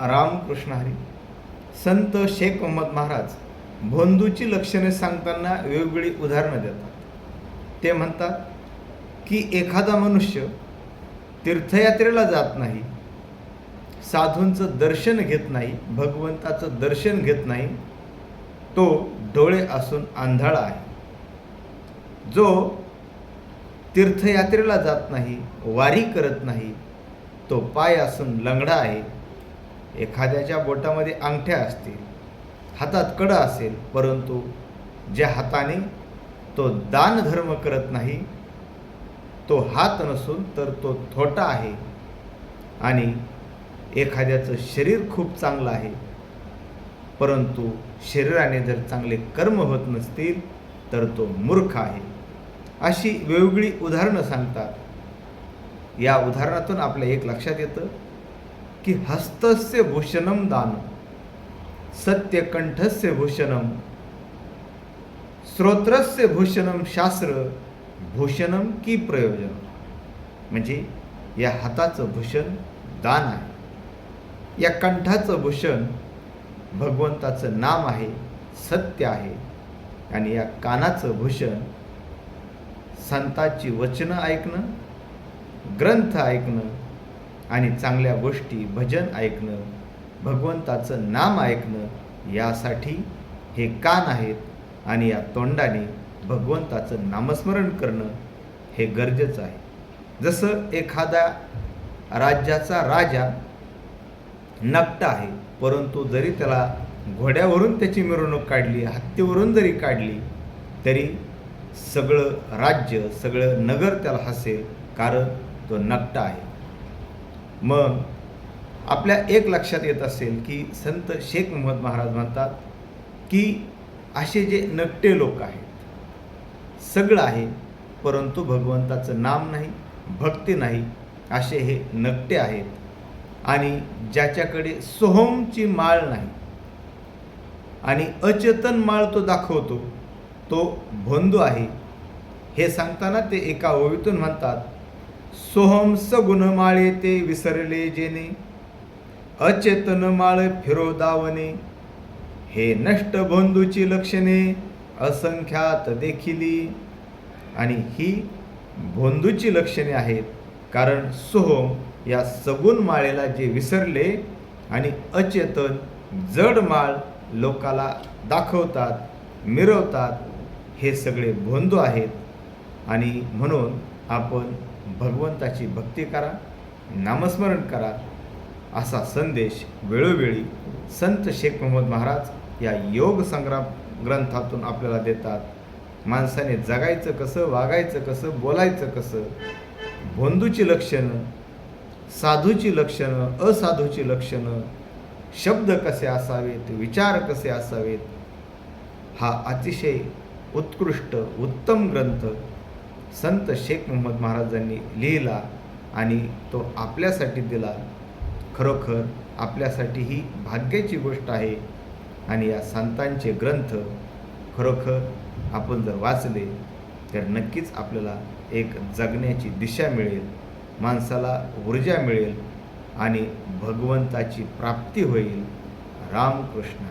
रामकृष्ण हरी संत शेख मोहम्मद महाराज भोंदूची लक्षणे सांगताना वेगवेगळी उदाहरणं देतात. ते म्हणतात की एखादा मनुष्य तीर्थयात्रेला जात नाही साधूंचं दर्शन घेत नाही भगवंताचं दर्शन घेत नाही तो डोळे असून आंधळा आहे. जो तीर्थयात्रेला जात नाही वारी करत नाही तो पाय असून लंगडा आहे एखाद्याच्या बोटामध्ये अंगठ्या असतील हातात कडं असेल परंतु ज्या हाताने तो दान धर्म करत नाही तो हात नसून तर तो थोटा आहे आणि एखाद्याचं शरीर खूप चांगलं आहे. परंतु शरीराने जर चांगले कर्म होत नसतील तर तो मूर्ख आहे. अशी वेगवेगळी उदाहरणं सांगतात. या उदाहरणातून आपल्या एक लक्षात येतं. की हस्तस्य भूषणम दान सत्यकंठस्य भूषणम श्रोत्रस्य भूषणम शास्त्र भूषणम की प्रयोजन? म्हणजे या हाताचं भूषण दान आहे. या कंठाचं भूषण भगवंताचं नाम आहे सत्य आहे. आणि या कानाचं भूषण संतांची वचनं ऐकणं ग्रंथ ऐकणं आणि चांगल्या गोष्टी भजन ऐकणं भगवंताचं नाम ऐकणं यासाठी हे कान आहेत आणि या तोंडाने भगवंताचं नामस्मरण करणं हे गरजेचं आहे. जसं एखादा राज्याचा राजा नकट आहे परंतु जरी त्याला घोड्यावरून त्याची मिरवणूक काढली हत्तीवरून जरी काढली तरी सगळं राज्य सगळं नगर त्याला हसेल कारण तो नकटा आहे. मग आपल्या एक लक्षात येत असेल की संत शेख मोहम्मद महाराज म्हणतात की असे जे नकटे लोक आहेत सगळं आहे परंतु भगवंताचं नाम नाही भक्ती नाही असे हे नकटे आहेत. आणि ज्याच्याकडे सोहमची माळ नाही आणि अचेतन माळ तो दाखवतो तो भोंदू आहे. हे सांगताना ते एका ओवीतून म्हणतात सोहम सगुण माळे ते विसरले जेने अचेतन माळ फिरो दावणे हे नष्ट बंधूची लक्षणे असंख्यात देखिली. आणि ही भोंदूची लक्षणे आहेत कारण सोहम या सगुण माळेला जे विसरले आणि अचेतन जड माळ लोकाला दाखवतात मिरवतात हे सगळे भोंदू आहेत. आणि म्हणून आपण भगवंताची भक्ती करा नामस्मरण करा असा संदेश वेळोवेळी संत शेख मोहम्मद महाराज या योग संग्राम ग्रंथातून आपल्याला देतात. माणसाने जगायचं कसं वागायचं कसं बोलायचं कसं भोंदूची लक्षणं साधूची लक्षणं असाधूची लक्षणं शब्द कसे असावेत विचार कसे असावेत हा अतिशय उत्कृष्ट उत्तम ग्रंथ संत शेख मोहम्मद महाराजांनी लिहिला आणि तो आपल्यासाठी दिला. खरोखर आपल्यासाठी ही भाग्याची गोष्ट आहे. आणि या संतांचे ग्रंथ खरोखर आपण जर वाचले तर नक्कीच आपल्याला एक जगण्याची दिशा मिळेल माणसाला ऊर्जा मिळेल आणि भगवंताची प्राप्ती होईल. रामकृष्ण